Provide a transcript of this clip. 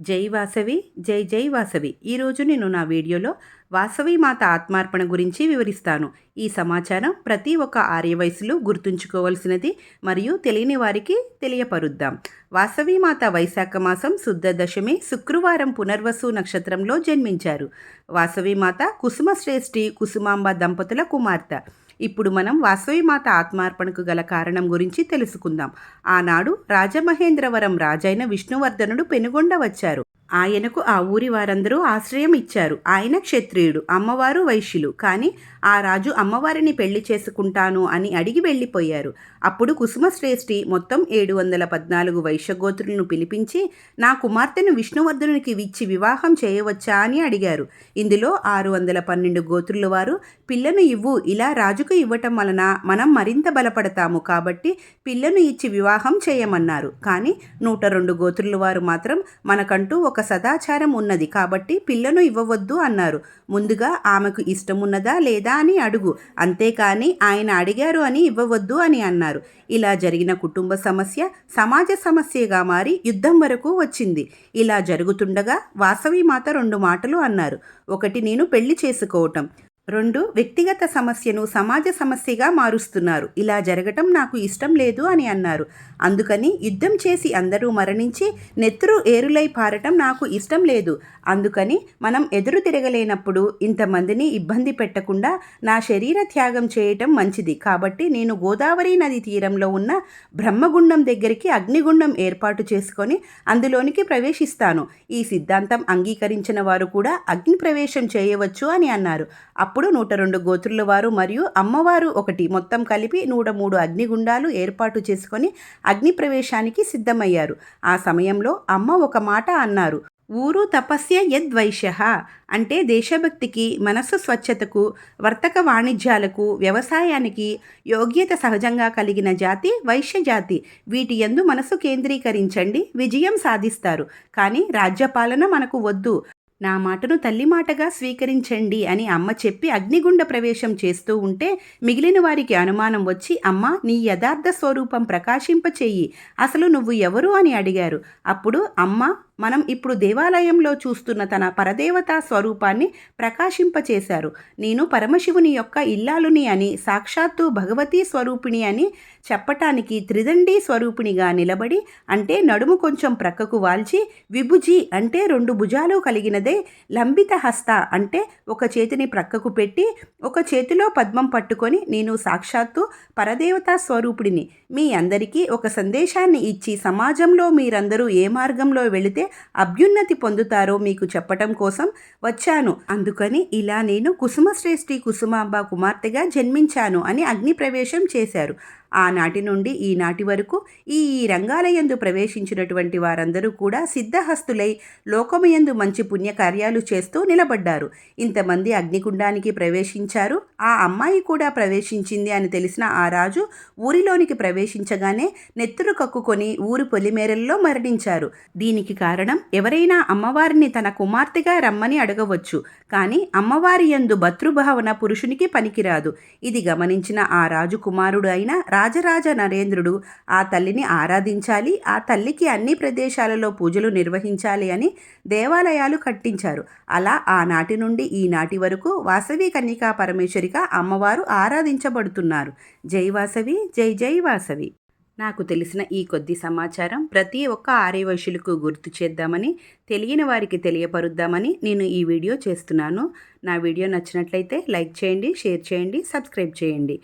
జై వాసవి జై జై వాసవి. ఈరోజు నేను నా వీడియోలో వాసవి మాత ఆత్మార్పణ గురించి వివరిస్తాను. ఈ సమాచారం ప్రతి ఒక్క ఆర్యవయసులు గుర్తుంచుకోవలసినది మరియు తెలియని వారికి తెలియపరుద్దాం. వాసవి మాత వైశాఖ మాసం శుద్ధ దశమి శుక్రవారం పునర్వసు నక్షత్రంలో జన్మించారు. వాసవి మాత కుసుమ శ్రేష్ఠి కుసుమాంబ దంపతుల కుమార్తె. ఇప్పుడు మనం వాసవిమాత ఆత్మార్పణకు గల కారణం గురించి తెలుసుకుందాం. ఆనాడు రాజమహేంద్రవరం రాజైన విష్ణువర్ధనుడు పెనుగొండ వచ్చారు. ఆయనకు ఆ ఊరి వారందరూ ఆశ్రయం ఇచ్చారు. ఆయన క్షత్రియుడు అమ్మవారు వైశ్యులు. కానీ ఆ రాజు అమ్మవారిని పెళ్ళి చేసుకుంటాను అని అడిగి వెళ్ళిపోయారు. అప్పుడు కుసుమశ్రేష్ఠి మొత్తం ఏడు వందల పద్నాలుగు వైశ్యగోత్రులను పిలిపించి నా కుమార్తెను విష్ణువర్ధనునికి విచ్చి వివాహం చేయవచ్చా అని అడిగారు. ఇందులో ఆరు వందల పన్నెండు గోత్రుల వారు పిల్లను ఇవ్వు ఇలా రాజుకు ఇవ్వటం వలన మనం మరింత బలపడతాము కాబట్టి పిల్లను ఇచ్చి వివాహం చేయమన్నారు. కానీ నూట రెండు గోత్రుల వారు మాత్రం మనకంటూ ఒక ఒక సదాచారం ఉన్నది కాబట్టి పిల్లను ఇవ్వవద్దు అన్నారు. ముందుగా ఆమెకు ఇష్టమున్నదా లేదా అని అడుగు. అంతేకాని ఆయన అడిగారు అని ఇవ్వవద్దు అని అన్నారు. ఇలా జరిగిన కుటుంబ సమస్య సమాజ సమస్యగా మారి యుద్ధం వరకు వచ్చింది. ఇలా జరుగుతుండగా వాసవి మాత రెండు మాటలు అన్నారు. ఒకటి నేను పెళ్ళి చేసుకోవటం. రెండు వ్యక్తిగత సమస్యను సమాజ సమస్యగా మారుస్తున్నారు. ఇలా జరగటం నాకు ఇష్టం లేదు అని అన్నారు. అందుకని యుద్ధం చేసి అందరూ మరణించి నెత్తురు ఏరులై పారటం నాకు ఇష్టం లేదు. అందుకని మనం ఎదురు తిరగలేనప్పుడు ఇంతమందిని ఇబ్బంది పెట్టకుండా నా శరీర త్యాగం చేయటం మంచిది. కాబట్టి నేను గోదావరి నది తీరంలో ఉన్న బ్రహ్మగుండం దగ్గరికి అగ్నిగుండం ఏర్పాటు చేసుకొని అందులోనికి ప్రవేశిస్తాను. ఈ సిద్ధాంతం అంగీకరించిన వారు కూడా అగ్ని ప్రవేశం చేయవచ్చు అని అన్నారు. అప్పుడు నూట రెండు గోత్రుల వారు మరియు అమ్మవారు ఒకటి. మొత్తం కలిపి నూట మూడు అగ్నిగుండాలు ఏర్పాటు చేసుకొని అగ్ని ప్రవేశానికి సిద్ధమయ్యారు. ఆ సమయంలో అమ్మ ఒక మాట అన్నారు. ఊరు తపస్య యద్వైశ్య అంటే దేశభక్తికి మనస్సు స్వచ్ఛతకు వర్తక వాణిజ్యాలకు వ్యవసాయానికి యోగ్యత సహజంగా కలిగిన జాతి వైశ్య జాతి. వీటి ఎందు మనసు కేంద్రీకరించండి విజయం సాధిస్తారు. కానీ రాజ్యపాలన మనకు వద్దు. నా మాటను తల్లి మాటగా స్వీకరించండి అని అమ్మ చెప్పి అగ్నిగుండ ప్రవేశం చేస్తూ ఉంటే మిగిలిన వారికి అనుమానం వచ్చి అమ్మ నీ యథార్థ స్వరూపం ప్రకాశింపచేయి. అసలు నువ్వు ఎవరు అని అడిగారు. అప్పుడు అమ్మ మనం ఇప్పుడు దేవాలయంలో చూస్తున్న తన పరదేవతా స్వరూపాన్ని ప్రకాశింపచేశారు. నేను పరమశివుని యొక్క ఇల్లాలుని అని సాక్షాత్తు భగవతీ స్వరూపిణి అని చెప్పటానికి త్రిదండి స్వరూపిణిగా నిలబడి అంటే నడుము కొంచెం ప్రక్కకు వాల్చి విభుజి అంటే రెండు భుజాలు కలిగినదే లంబిత హస్త అంటే ఒక చేతిని ప్రక్కకు పెట్టి ఒక చేతిలో పద్మం పట్టుకొని నేను సాక్షాత్తు పరదేవతా స్వరూపిణిని. మీ అందరికీ ఒక సందేశాన్ని ఇచ్చి సమాజంలో మీరందరూ ఏ మార్గంలో వెళితే అభ్యున్నతి పొందుతారో మీకు చెప్పటం కోసం వచ్చాను. అందుకని ఇలా నేను కుసుమశ్రేష్ఠి కుసుమాంబ కుమార్తెగా జన్మించాను అని అగ్నిప్రవేశం చేశారు. ఆనాటి నుండి ఈనాటి వరకు ఈ ఈ రంగాలయందు ప్రవేశించినటువంటి వారందరూ కూడా సిద్ధహస్తులై లోకమయందు మంచి పుణ్యకార్యాలు చేస్తూ నిలబడ్డారు. ఇంతమంది అగ్నిగుండానికి ప్రవేశించారు. ఆ అమ్మాయి కూడా ప్రవేశించింది అని తెలిసిన ఆ రాజు ఊరిలోనికి ప్రవేశించగానే నెత్తురు కక్కుకొని ఊరు పొలిమేరల్లో మరణించారు. దీనికి కారణం ఎవరైనా అమ్మవారిని తన కుమార్తెగా రమ్మని అడగవచ్చు. కానీ అమ్మవారి యందు భతృభావన పురుషునికి పనికిరాదు. ఇది గమనించిన ఆ రాజు కుమారుడు అయిన రాజరాజ నరేంద్రుడు ఆ తల్లిని ఆరాధించాలి ఆ తల్లికి అన్ని ప్రదేశాలలో పూజలు నిర్వహించాలి అని దేవాలయాలు కట్టించారు. అలా ఆనాటి నుండి ఈనాటి వరకు వాసవి కన్యకా పరమేశ్వరిగా అమ్మవారు ఆరాధించబడుతున్నారు. జై వాసవి జై జై వాసవి. నాకు తెలిసిన ఈ కొద్ది సమాచారం ప్రతి ఒక్క ఆర్యవైశ్యులకు గుర్తు చేద్దామని తెలియని వారికి తెలియపరుద్దామని నేను ఈ వీడియో చేస్తున్నాను. నా వీడియో నచ్చినట్లయితే లైక్ చేయండి షేర్ చేయండి సబ్స్క్రైబ్ చేయండి.